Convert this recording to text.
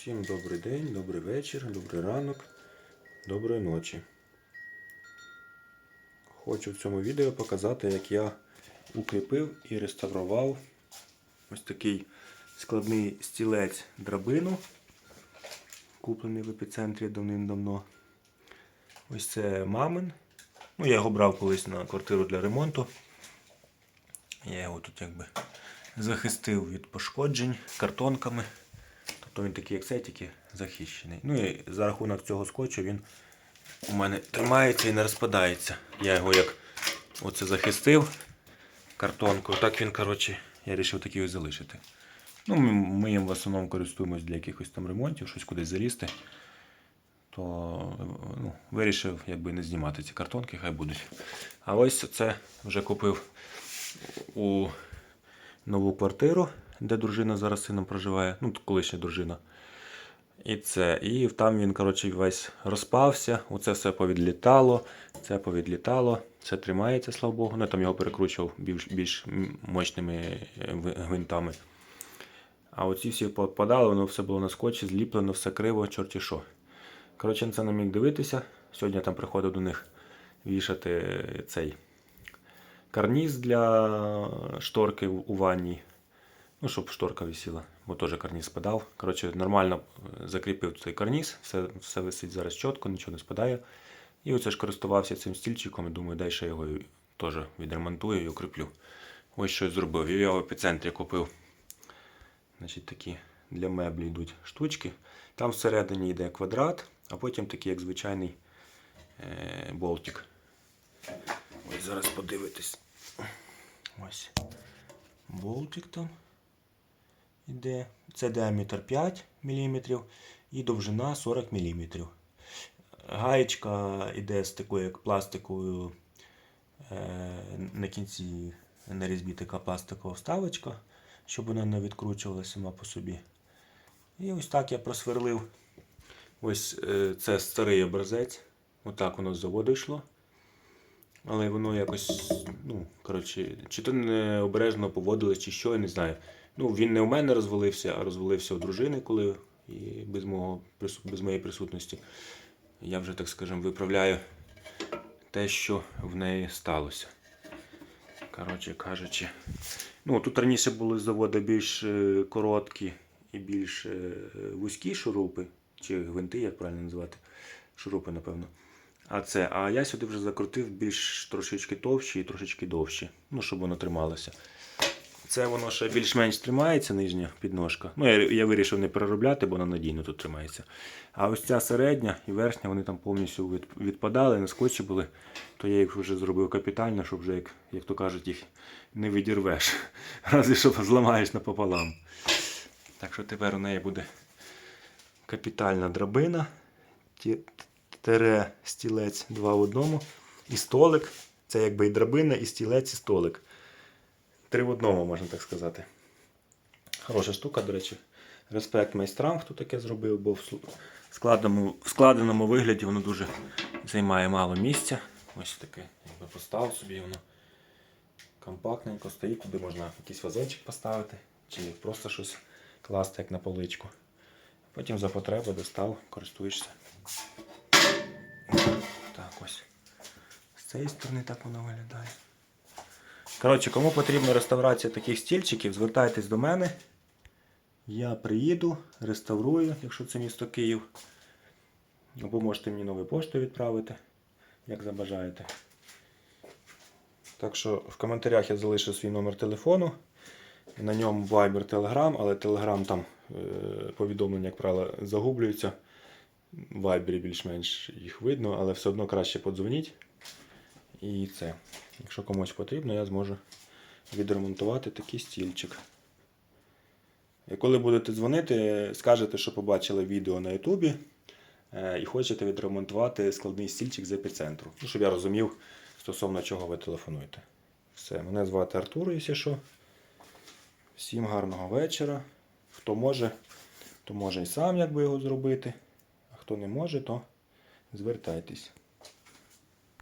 Всім добрий день, добрий вечір, добрий ранок, доброї ночі. Хочу в цьому відео показати, як я укріпив і реставрував ось такий складний стілець драбину, куплений в епіцентрі давним-давно. Ось це мамин. Ну, я його брав колись на квартиру для ремонту. Я його тут якби захистив від пошкоджень картонками. Тобто він такий, як цей, тільки захищений. Ну і за рахунок цього скотчу він у мене тримається і не розпадається. Я його як оце захистив картонкою. Так він, коротше, я вирішив такий ось залишити. Ну, ми їм в основному користуємось для якихось там ремонтів, щось кудись залізти. То ну, вирішив якби не знімати ці картонки, хай будуть. А ось це вже купив у нову квартиру, де дружина зараз сином проживає, ну, колишня дружина. І це. І там він, коротше, весь розпався, оце все повідлітало, це повідлітало, це тримається, слава Богу. Ну, там його перекручував більш, більш мощними е, гвинтами. А оці всі попадали, воно все було на скотчі, зліплено, все криво, чорті що. Коротше, це не міг дивитися. Сьогодні я там приходив до них вішати цей карніз для шторки у ванні. Ну, щоб шторка висіла, бо теж карніз спадав. Коротше, нормально е, закріпив цей карніз, все, все висить зараз чітко, нічого не спадає. І оце ж користувався цим стільчиком і думаю, дай ще його теж відремонтую і укріплю. Ось що я зробив. Я його в епіцентрі купив. Значить, такі для меблі йдуть штучки. Там всередині йде квадрат, а потім такий, як звичайний е- болтик. Ось зараз подивитись. Ось. Болтик там іде. Це діаметр 5 мм і довжина 40 мм. Гаєчка йде з такою як пластиковою. е, На кінці на різьбі така пластикова вставочка, щоб вона не відкручувалася сама по собі. І ось так я просверлив. Ось е, це старий образець. Отак воно з заводу йшло. Але воно якось, ну, коротше, чи то не обережно поводилось, чи що, я не знаю. Ну, він не у мене розвалився, а розвалився у дружини, коли і без, мого, без моєї присутності. Я вже, так скажемо, виправляю те, що в неї сталося. Коротше кажучи. Ну, тут раніше були з заводу більш е, короткі і більш е, вузькі шурупи, чи гвинти, як правильно називати. Шурупи, напевно. А це, а я сюди вже закрутив більш трошечки товщі і трошечки довші, ну, щоб воно трималося. Це воно ще більш-менш тримається, нижня підножка. Ну, я, я вирішив не переробляти, бо вона надійно тут тримається. А ось ця середня і верхня, вони там повністю від, відпадали, на скотчі були, то я їх вже зробив капітально, щоб вже, як, як то кажуть, їх не відірвеш. Разве що зламаєш напополам. Так що тепер у неї буде капітальна драбина. Тере стілець два в одному. І столик. Це якби і драбина, і стілець, і столик. Три в одному, можна так сказати. Хороша штука, до речі. Респект майстрам, хто таке зробив, бо в складеному, в складеному вигляді воно дуже займає мало місця. Ось таке, якби поставив собі воно компактненько стоїть, туди можна якийсь вазончик поставити, чи просто щось класти як на поличку. Потім за потреби достав, користуєшся. Так, ось. З цієї сторони так воно виглядає. Коротше, кому потрібна реставрація таких стільчиків, звертайтесь до мене. Я приїду, реставрую, якщо це місто Київ. Або можете мені новою поштою відправити, як забажаєте. Так що в коментарях я залишу свій номер телефону. На ньому Viber Telegram, але Telegram там е, повідомлення, як правило, загублюються. В Viber більш-менш їх видно, але все одно краще подзвоніть. І це. Якщо комусь потрібно, я зможу відремонтувати такий стільчик. І коли будете дзвонити, скажете, що побачили відео на Ютубі е, і хочете відремонтувати складний стільчик з епіцентру. Ну, щоб я розумів, стосовно чого ви телефонуєте. Все, мене звати Артур, якщо що. Всім гарного вечора. Хто може, то може і сам якби його зробити. А хто не може, то звертайтесь.